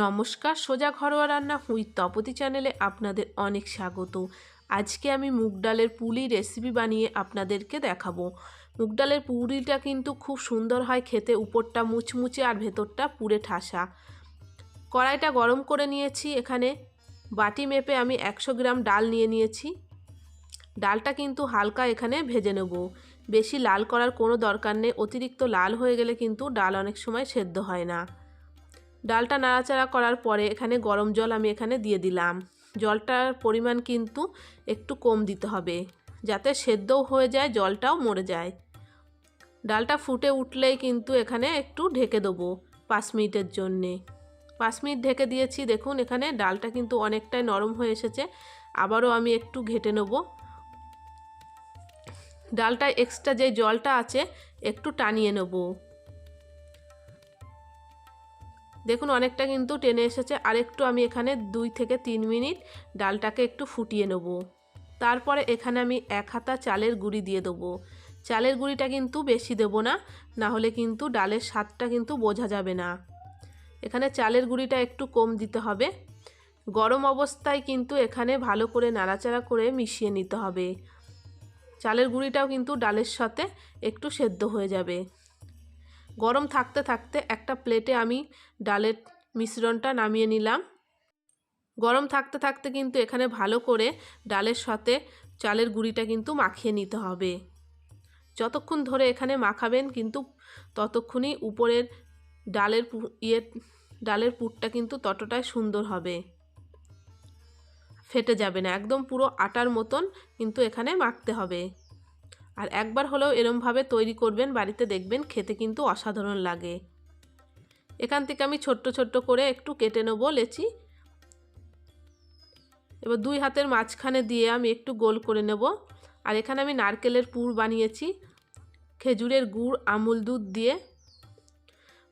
নমস্কার, সোজা ঘরোয়া রান্না হুই তপতি চ্যানেলে আপনাদের অনেক স্বাগত। আজকে আমি মুগ ডালের পুলি রেসিপি বানিয়ে আপনাদেরকে দেখাবো। মুগ ডালের পুরিটা কিন্তু খুব সুন্দর হয় খেতে, উপরটা মুচমুচে আর ভেতরটা পুরে ঠাসা। কড়াইটা গরম করে নিয়েছি, এখানে বাটি মেপে আমি একশো গ্রাম ডাল নিয়ে নিয়েছি। ডালটা কিন্তু হালকা এখানে ভেজে নেব। বেশি লাল করার কোনো দরকার নেই, অতিরিক্ত লাল হয়ে গেলে কিন্তু ডাল অনেক সময় সেদ্ধ হয় না। ডালটা নাড়াচাড়া করার পরে এখানে গরম জল আমি এখানে দিয়ে দিলাম। জলটার পরিমাণ কিন্তু একটু কম দিতে হবে, যাতে সেদ্ধও হয়ে যায়, জলটাও মরে যায়। ডালটা ফুটে উঠলেই কিন্তু এখানে একটু ঢেকে দেবো পাঁচ মিনিটের জন্যে। পাঁচ মিনিট ঢেকে দিয়েছি, দেখুন এখানে ডালটা কিন্তু অনেকটাই নরম হয়ে এসেছে, আবারও আমি একটু ঘেটে নেব। ডালটায় এক্সট্রা যে জলটা আছে, একটু টানিয়ে নেব। দেখুন, অনেকটা কিন্তু টেনে এসেছে। আর একটু আমি এখানে দুই থেকে তিন মিনিট ডালটাকে একটু ফুটিয়ে নেব। তারপরে এখানে আমি এক হাতা চালের গুঁড়ি দিয়ে দেবো। চালের গুঁড়িটা কিন্তু বেশি দেবো না না হলে কিন্তু ডালের স্বাদটা কিন্তু বোঝা যাবে না। এখানে চালের গুঁড়িটা একটু কম দিতে হবে। গরম অবস্থায় কিন্তু এখানে ভালো করে নাড়াচাড়া করে মিশিয়ে নিতে হবে। চালের গুঁড়িটাও কিন্তু ডালের সাথে একটু সেদ্ধ হয়ে যাবে। গরম থাকতে থাকতে একটা প্লেটে আমি ডালের মিশ্রণটা নামিয়ে নিলাম। গরম থাকতে থাকতে কিন্তু এখানে ভালো করে ডালের সাথে চালের গুঁড়িটা কিন্তু মাখিয়ে নিতে হবে। যতক্ষণ ধরে এখানে মাখাবেন কিন্তু ততক্ষণই উপরের ডালের ইয়ে ডালের পুরটা কিন্তু ততটাই সুন্দর হবে। ফেটে যাবে না, একদম পুরো আটার মতন কিন্তু এখানে মাখতে হবে। আর একবার হলেও এরমভাবে তৈরি করবেন, বাড়িতে দেখবেন খেতে কিন্তু অসাধারণ লাগে। এখান থেকে আমি ছোট্ট ছোট্ট করে একটু কেটে নেব লেচি। এবার দুই হাতের মাঝখানে দিয়ে আমি একটু গোল করে নেব। আর এখানে আমি নারকেলের পুর বানিয়েছি, খেজুরের গুড়, আমুল দুধ দিয়ে।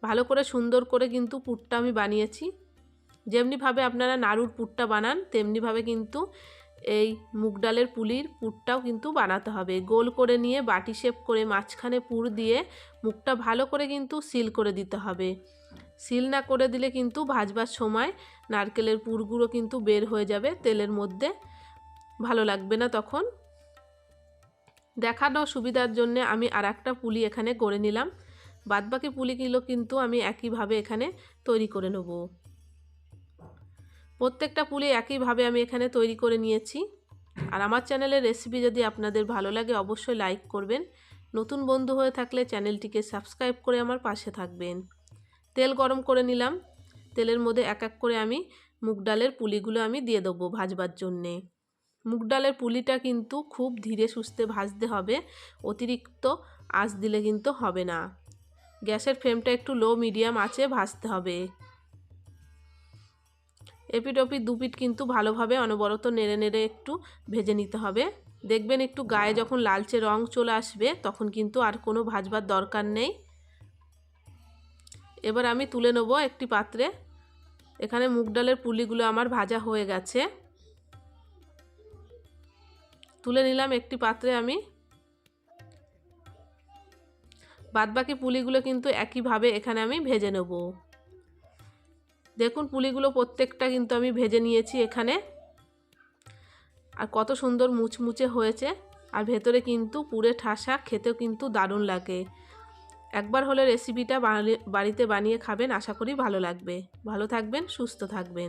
ভালো করে সুন্দর করে কিন্তু পুরটা আমি বানিয়েছি। যেমনিভাবে আপনারা নাড়ুর পুরটা বানান, তেমনিভাবে কিন্তু এই মুগ ডালের পুলির পুরটাও কিন্তু বানাতে হবে। গোল করে নিয়ে বাটি শেপ করে মাঝখানে পুর দিয়ে মুখটা ভালো করে কিন্তু সিল করে দিতে হবে। সিল না করে দিলে কিন্তু ভাজবার সময় নারকেলের পুরগুলো কিন্তু বের হয়ে যাবে তেলের মধ্যে। ভালো লাগবে না তখন। দেখানো সুবিধার জন্য আমি আর একটা পুলি এখানে করে নিলাম। বাদবাকি পুলিগুলো কিন্তু আমি একইভাবে এখানে তৈরি করে নেব। প্রত্যেকটা পুলি একইভাবে আমি এখানে তৈরি করে নিয়েছি। আর আমার চ্যানেলের রেসিপি যদি আপনাদের ভালো লাগে, অবশ্যই লাইক করবেন। নতুন বন্ধু হয়ে থাকলে চ্যানেলটিকে সাবস্ক্রাইব করে আমার পাশে থাকবেন। তেল গরম করে নিলাম। তেলের মধ্যে এক এক করে আমি মুগ ডালের পুলিগুলো আমি দিয়ে দেবো ভাজবার জন্যে। মুগ ডালের পুলিটা কিন্তু খুব ধীরে সুস্থে ভাজতে হবে। অতিরিক্ত আঁচ দিলে কিন্তু হবে না। গ্যাসের ফ্লেমটা একটু লো মিডিয়াম আছে ভাজতে হবে। এপিট ওপিট দুপিট কিন্তু ভালোভাবে অনবরত নেড়ে নেড়ে একটু ভেজে নিতে হবে। দেখবেন একটু গায়ে যখন লালচে রং চলে আসবে, তখন কিন্তু আর কোনো ভাজবার দরকার নেই। এবার আমি তুলে নেব একটি পাত্রে। এখানে মুগ ডালের পুলিগুলো আমার ভাজা হয়ে গেছে। তুলে নিলাম একটি পাত্রে আমি। বাদবাকি পুলিগুলো কিন্তু একইভাবে এখানে আমি ভেজে নেব। দেখুন পুলিগুলো প্রত্যেকটা কিন্তু আমি ভেজে নিয়েছি এখানে। আর কত সুন্দর মুচমুচে হয়েছে। আর ভেতরে কিন্তু পুরে ঠাসা, খেতেও কিন্তু দারুণ লাগে। একবার হলে রেসিপিটা বাড়িতে বানিয়ে খাবেন, আশা করি ভালো লাগবে। ভালো থাকবেন, সুস্থ থাকবেন।